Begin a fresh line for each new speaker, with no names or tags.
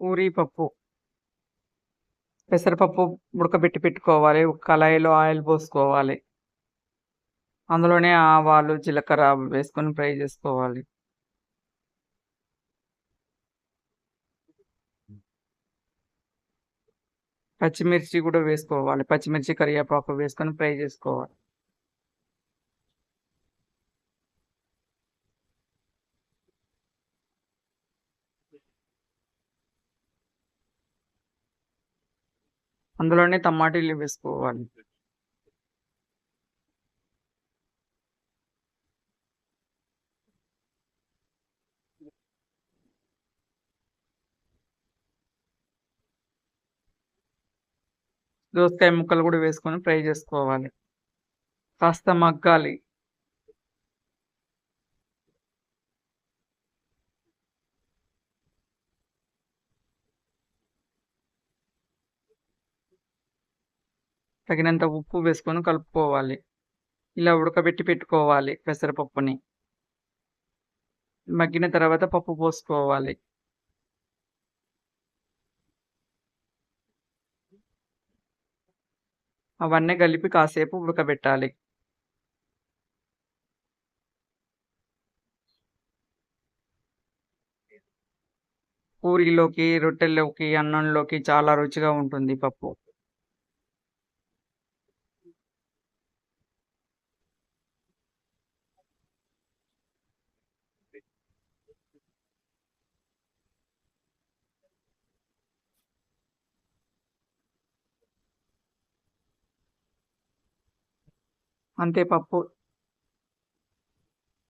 ఊరిపప్పు పెసరపప్పు ఉడకబెట్టి పెట్టుకోవాలి. ఒక కళాయిలో ఆయిల్ పోసుకోవాలి. అందులోనే ఆవాలు జీలకర్ర వేసుకొని ఫ్రై చేసుకోవాలి. పచ్చిమిర్చి కూడా వేసుకోవాలి. పచ్చిమిర్చి కరివేపాకు వేసుకొని ఫ్రై చేసుకోవాలి. అందులోనే టమాటీలు వేసుకోవాలి. దోసకాయ ముక్కలు కూడా వేసుకొని ఫ్రై చేసుకోవాలి. కాస్త మగ్గాలి. తగినంత ఉప్పు వేసుకొని కలుపుకోవాలి. ఇలా ఉడకబెట్టి పెట్టుకోవాలి పెసరపప్పుని. మగ్గిన తర్వాత పప్పు పోసుకోవాలి. అవన్నీ కలిపి కాసేపు ఉడకబెట్టాలి. పూరీలోకి రొట్టెల్లోకి అన్నంలోకి చాలా రుచిగా ఉంటుంది పప్పు. అంతే పప్పు.